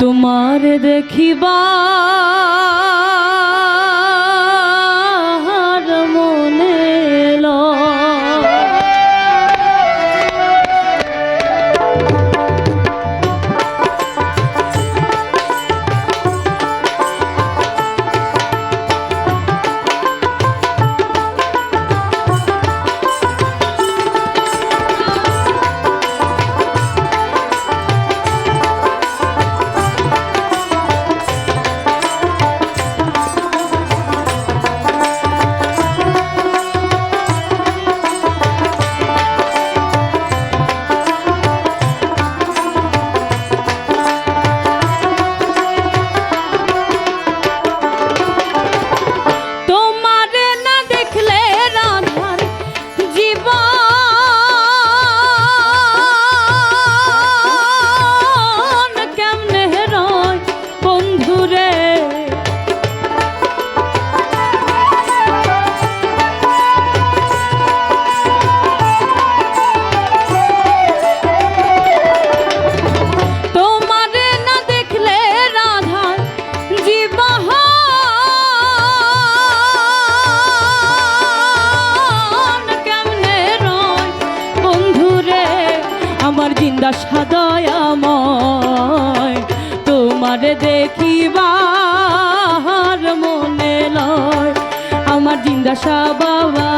তোমার দেখিবা আমার জিন্দা